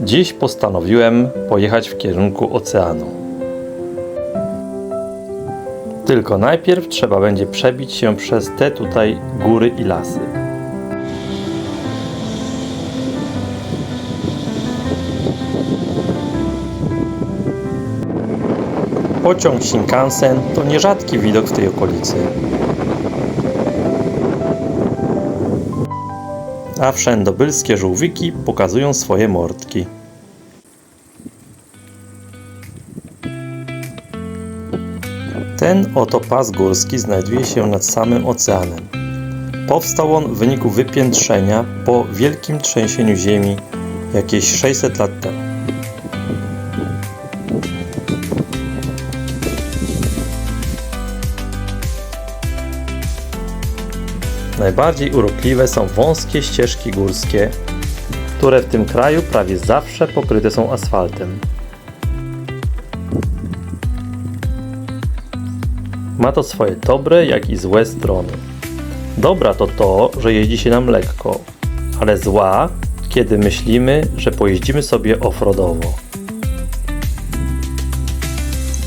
Dziś postanowiłem pojechać w kierunku oceanu. Tylko najpierw trzeba będzie przebić się przez te tutaj góry i lasy. Pociąg Shinkansen to nierzadki widok w tej okolicy. A wszędobylskie żółwiki pokazują swoje mordki. Ten oto pas górski znajduje się nad samym oceanem. Powstał on w wyniku wypiętrzenia po wielkim trzęsieniu ziemi jakieś 600 lat temu. Najbardziej urokliwe są wąskie ścieżki górskie, które w tym kraju prawie zawsze pokryte są asfaltem. Ma to swoje dobre, jak i złe strony. Dobra to to, że jeździ się nam lekko, ale zła, kiedy myślimy, że pojeździmy sobie offroadowo.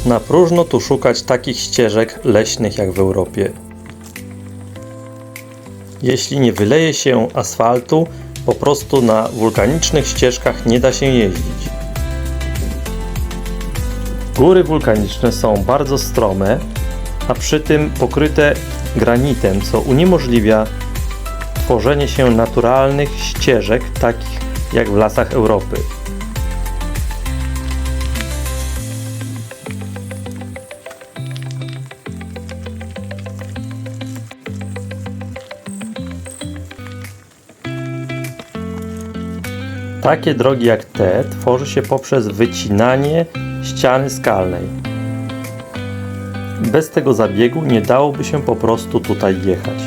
Na próżno tu szukać takich ścieżek leśnych jak w Europie. Jeśli nie wyleje się asfaltu, po prostu na wulkanicznych ścieżkach nie da się jeździć. Góry wulkaniczne są bardzo strome, a przy tym pokryte granitem, co uniemożliwia tworzenie się naturalnych ścieżek, takich jak w lasach Europy. Takie drogi jak te tworzy się poprzez wycinanie ściany skalnej. Bez tego zabiegu nie dałoby się po prostu tutaj jechać.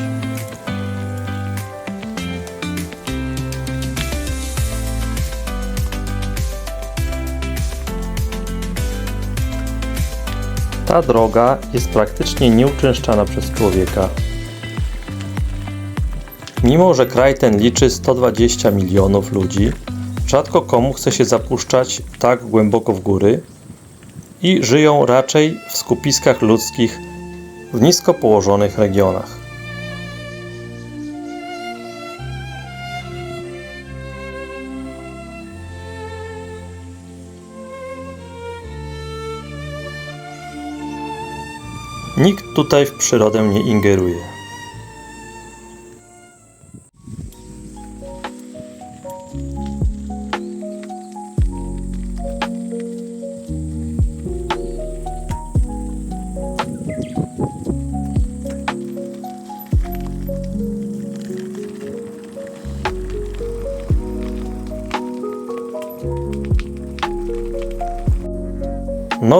Ta droga jest praktycznie nieuczęszczana przez człowieka. Mimo, że kraj ten liczy 120 milionów ludzi, rzadko komu chce się zapuszczać tak głęboko w góry i żyją raczej w skupiskach ludzkich w nisko położonych regionach. Nikt tutaj w przyrodę nie ingeruje.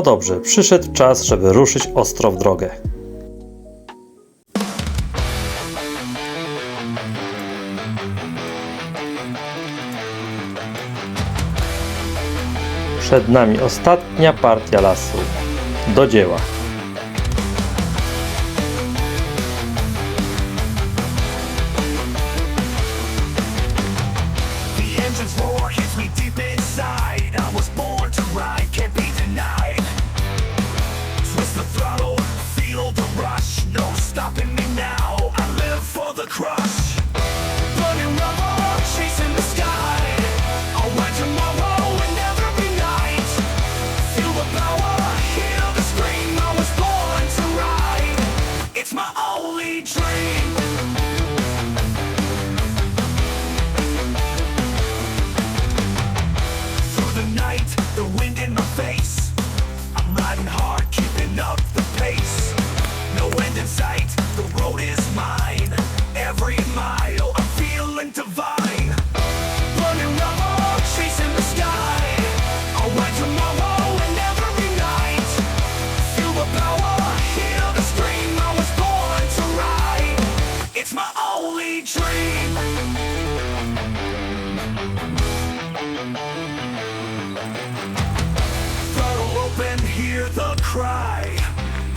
Dobrze, przyszedł czas, żeby ruszyć ostro w drogę. Przed nami ostatnia partia lasu. Do dzieła.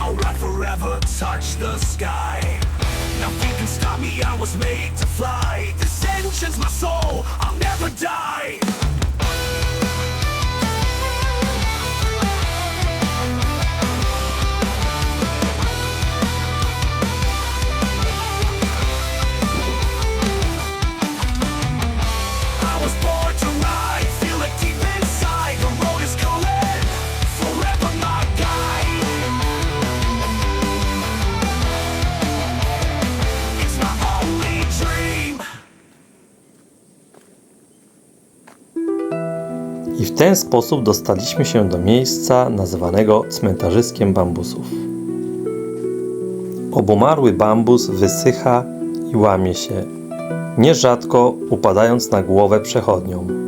I'll ride forever, touch the sky. Nothing can stop me, I was made to fly. This engine's my soul, I'll never die. Ten sposób dostaliśmy się do miejsca nazywanego cmentarzyskiem bambusów. Obumarły bambus wysycha i łamie się, nierzadko upadając na głowę przechodniom.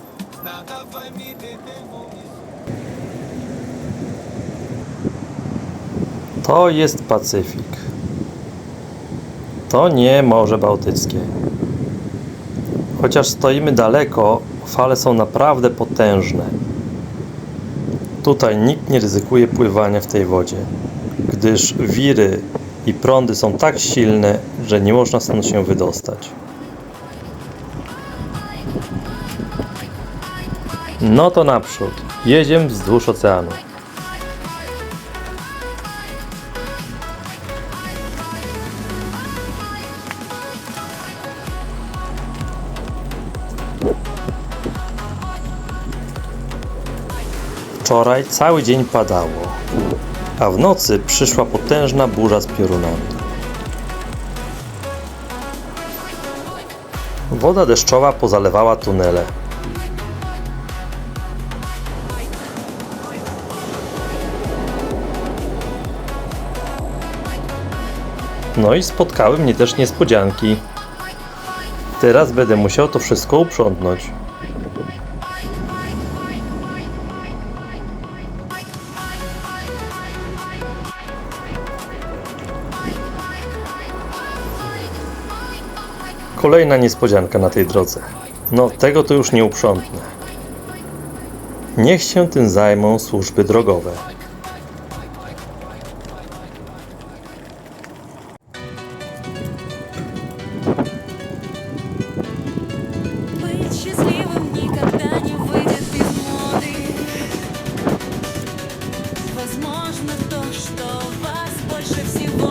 To jest Pacyfik. To nie Morze Bałtyckie. Chociaż stoimy daleko, fale są naprawdę potężne. Tutaj nikt nie ryzykuje pływania w tej wodzie, gdyż wiry i prądy są tak silne, że nie można stąd się wydostać. No to naprzód. Jedziemy wzdłuż oceanu. Wczoraj cały dzień padało, a w nocy przyszła potężna burza z piorunami. Woda deszczowa pozalewała tunele. No i spotkały mnie też niespodzianki. Teraz będę musiał to wszystko uprzątnąć. Kolejna niespodzianka na tej drodze. No, tego to już nie uprzątnę. Niech się tym zajmą służby drogowe. наші всі.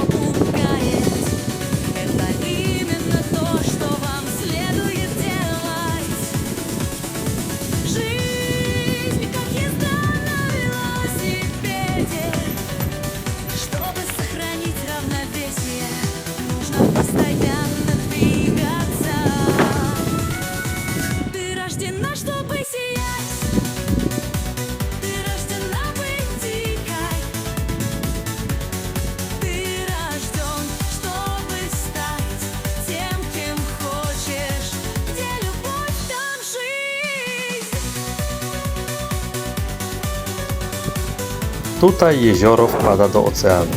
Tutaj jezioro wpada do oceanu.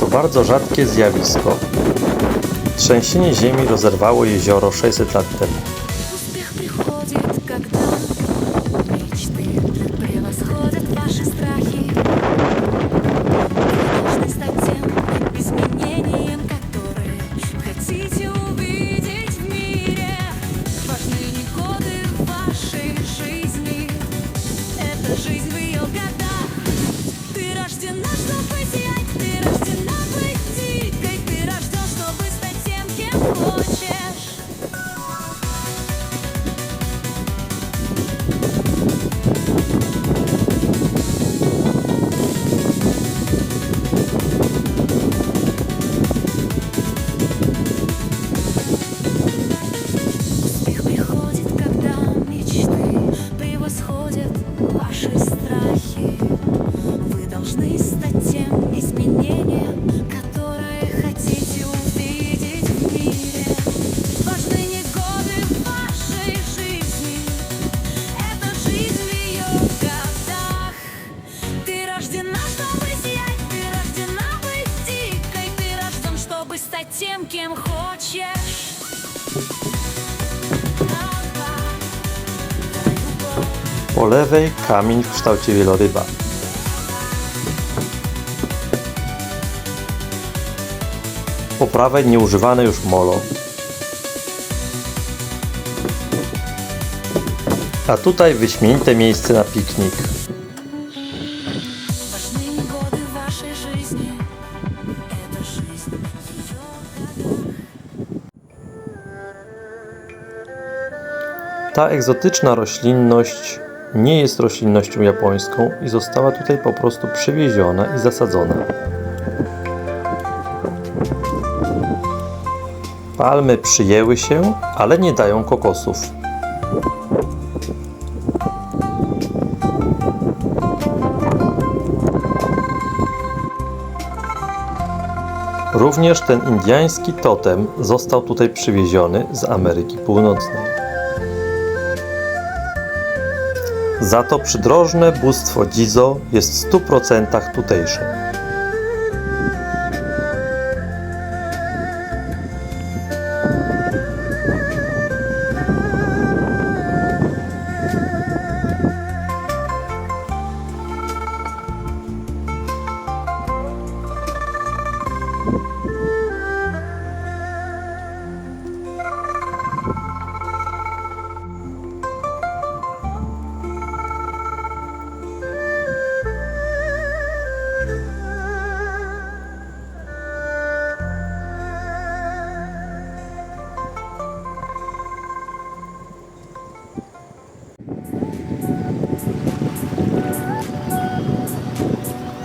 To bardzo rzadkie zjawisko. Trzęsienie ziemi rozerwało jezioro 600 lat temu. lewej kamień w kształcie wieloryba. Po prawej nieużywane już molo. A tutaj wyśmienite miejsce na piknik. Ta egzotyczna roślinność nie jest roślinnością japońską i została tutaj po prostu przywieziona i zasadzona. Palmy przyjęły się, ale nie dają kokosów. Również ten indyjski totem został tutaj przywieziony z Ameryki Północnej. Za to przydrożne bóstwo Dzizo jest w 100% tutejsze.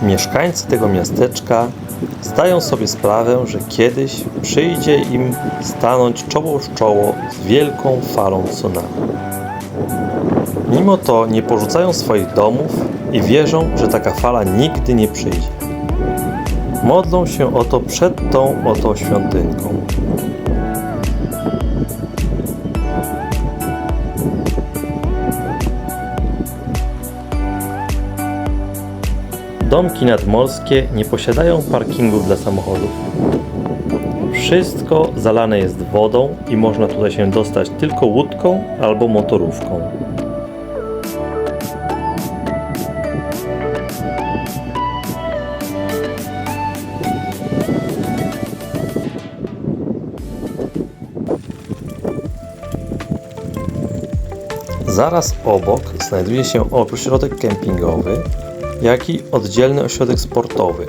Mieszkańcy tego miasteczka zdają sobie sprawę, że kiedyś przyjdzie im stanąć czoło w czoło z wielką falą tsunami. Mimo to nie porzucają swoich domów i wierzą, że taka fala nigdy nie przyjdzie. Modlą się o to przed tą oto świątynką. Domki nadmorskie nie posiadają parkingu dla samochodów. Wszystko zalane jest wodą i można tutaj się dostać tylko łódką albo motorówką. Zaraz obok znajduje się ośrodek kempingowy, jak i oddzielny ośrodek sportowy.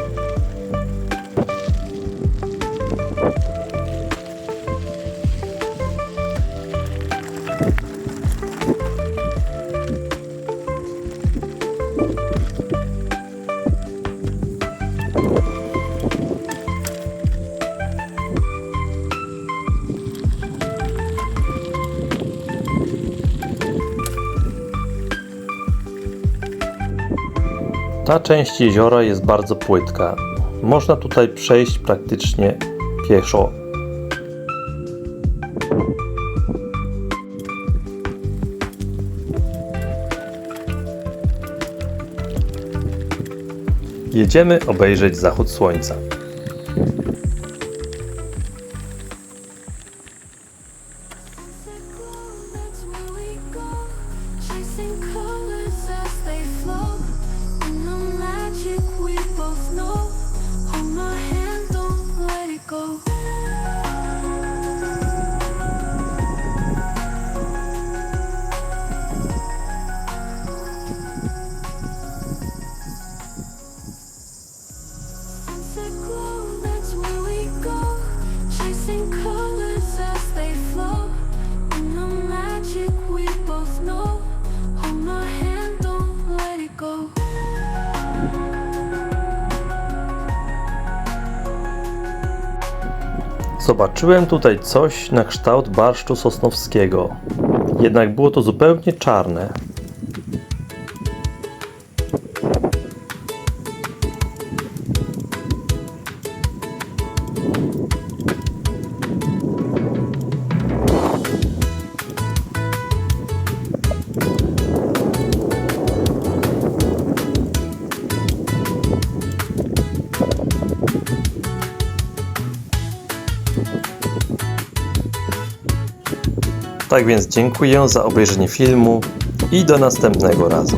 Ta część jeziora jest bardzo płytka. Można tutaj przejść praktycznie pieszo. Jedziemy obejrzeć zachód słońca. Zobaczyłem tutaj coś na kształt barszczu sosnowskiego. Jednak było to zupełnie czarne. Tak więc dziękuję za obejrzenie filmu i do następnego razu.